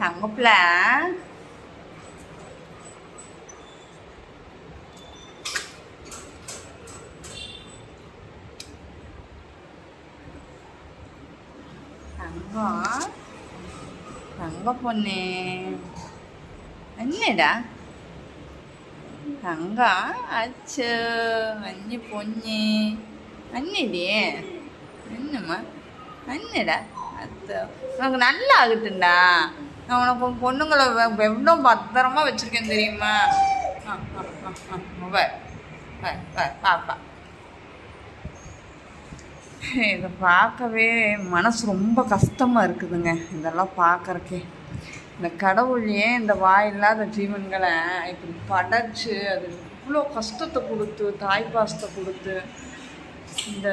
தங்கப்பில தங்கம் தங்க பொண்ணு என்னடா தங்கம் அச்சு அஞ்சு பொண்ணு அண்ணிடி என்னம்மா அண்ணடா அத்தை உனக்கு நல்லா ஆகட்டும்டா நான் உனக்கு பொண்ணுங்களை எவ்வளோ பத்திரமா வச்சுருக்கேன் தெரியுமா? ஆ ஆ ஆ ஆ வை பாப்பா இதை பார்க்கவே மனசு ரொம்ப கஷ்டமாக இருக்குதுங்க இதெல்லாம் பார்க்கறக்கே. இந்த கடவுள் ஏன் இந்த வாயில்லாத ஜீவன்களை இப்படி படைச்சு அது இவ்வளோ கஷ்டத்தை கொடுத்து தாய் பாசத்தை கொடுத்து இந்த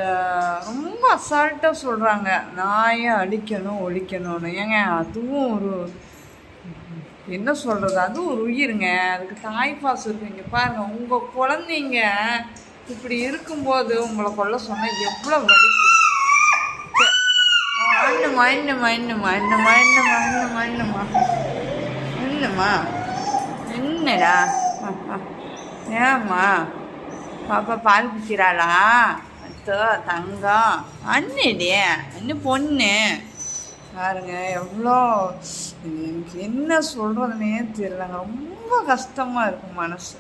ரொம்ப அசால்ட்டாக சொல்கிறாங்க நாயை அழிக்கணும் ஒழிக்கணும்னு. ஏங்க அதுவும் ஒரு என்ன சொல்கிறது அது ஒரு உயிருங்க. அதுக்கு தாய் பாசம் இருக்குங்க பாருங்கள் உங்கள் குழந்தைங்க இப்படி இருக்கும்போது உங்களை கொல்ல சொன்னால் எவ்வளோ வலிக்கும் என்னம்மா என்னம்மா என்னம்மா என்னம்மா என்னம்மா என்னம்மா என்னம்மா என்னம்மா? என்னடா? ஏம்மா? பாப்பா பால் குடிக்கிறாளா? அத்தோ தங்கம். அண்ணிடி அண்ணு பொண்ணு. பாருங்க எவ்வளோ எனக்கு என்ன சொல்கிறதுனே தெரியலங்க. ரொம்ப கஷ்டமாக இருக்கும் மனசு.